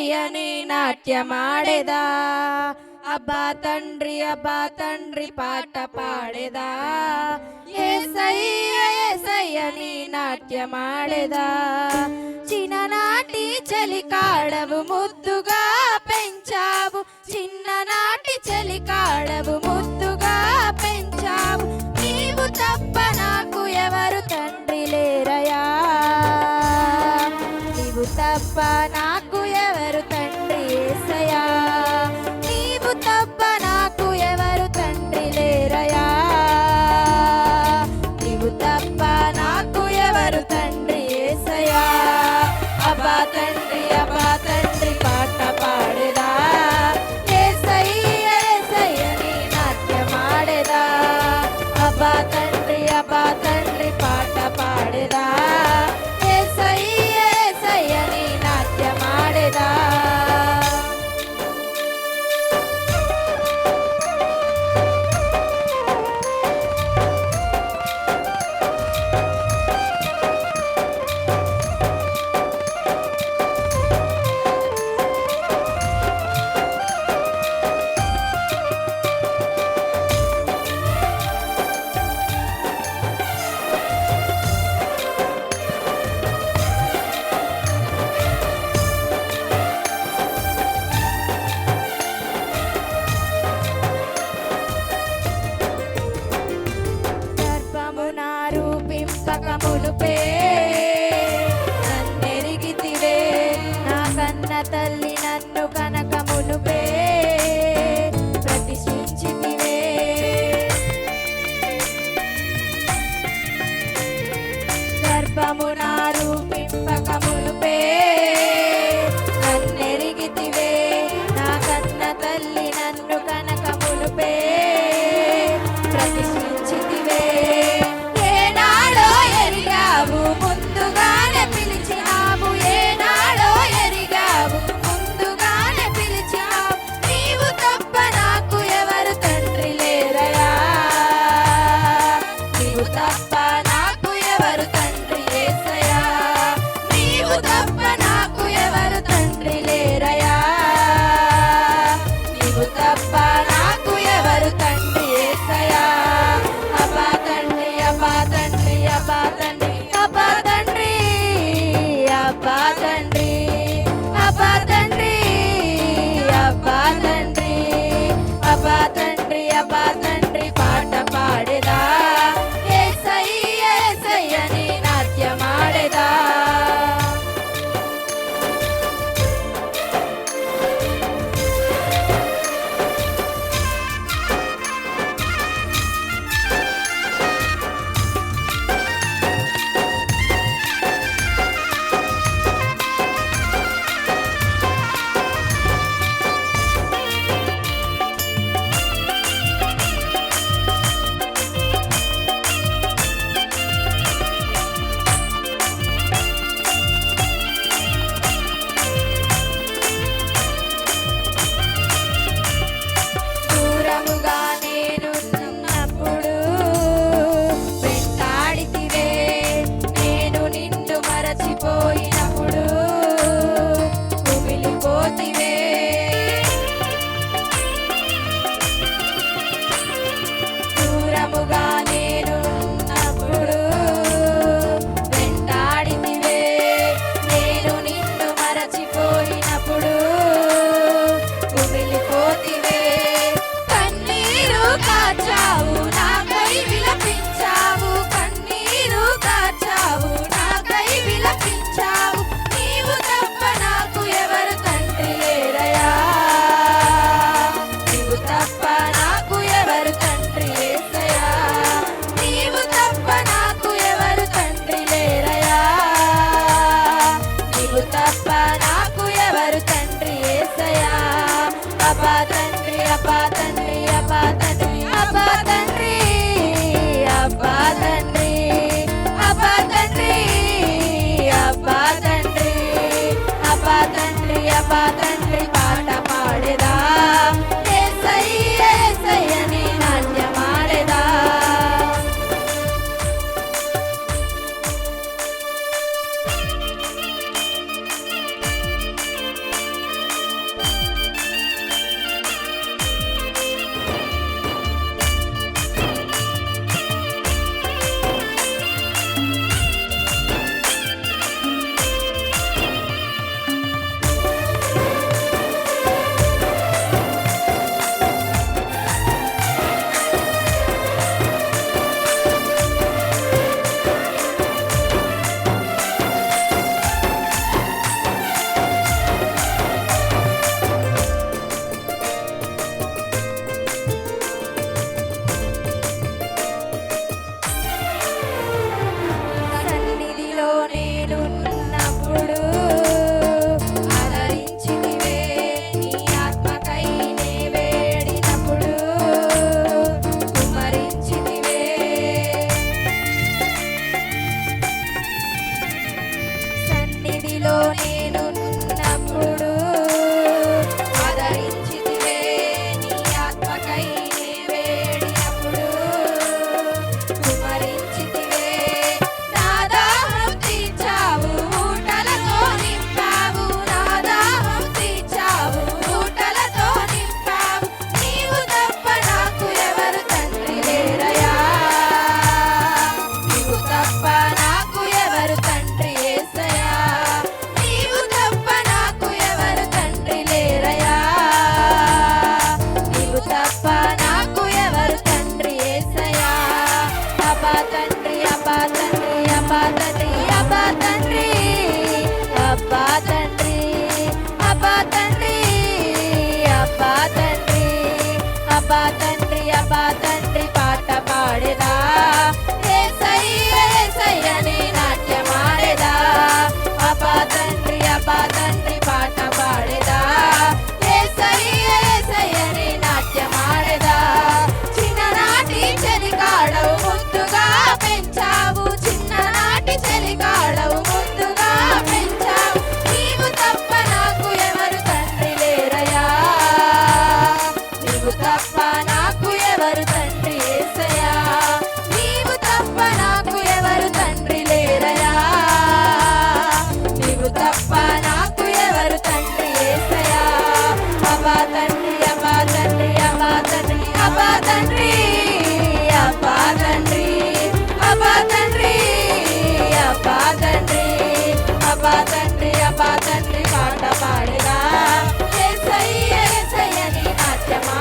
ನೀ ನಾಟ್ಯ ಮಾಡಿದ ಅಬ್ಬ ತಂಡ್ರಿ ಅಬ್ಬ ತಂಡ್ರಿ ಪಾಠ ಪಾಡಿದ ಏಸಯ್ಯ ಏಸಯ್ಯ ನೀ ನಾಟ್ಯ ಮಾಡಿದ చిన్ననాటి చలికాడవు ముద్దుగా పెంచావు చిన్ననాటి చలికాడవు ముద్దుగా పెంచావు తప్ప నాకు ఎవరు తండ్రి ఏసయా ಕನ್ನ ತಲ್ಲಿ ನನ್ನು ಕನ patan priya patan priya patan அப்பா தன்றி அப்பா தன்றி பாட்ட பாடுதா? ஏசையனே நாட்டியமாடுதா அப்பா தன்றி அப்பா தன்றி பாட்ட ఎవరు తండ్రి ఏసయా నీవు తప్ప నాకు ఎవరు తండ్రి లేరయా నీవు తప్ప నాకు ఎవరు తండ్రి ఏసయా అమ్మా తండ్రి అమ్మా తండ్రి అమ్మా తండ్రి అమ్మా తండ్రి అబ్బా తండ్రి అబ్బా తండ్రి అబ్బా తండ్రి అబ్బా తండ్రి అబ్బా తండ్రి పాట పాడగా ఏసయ్య ఏసయ్యని నాట్యమా?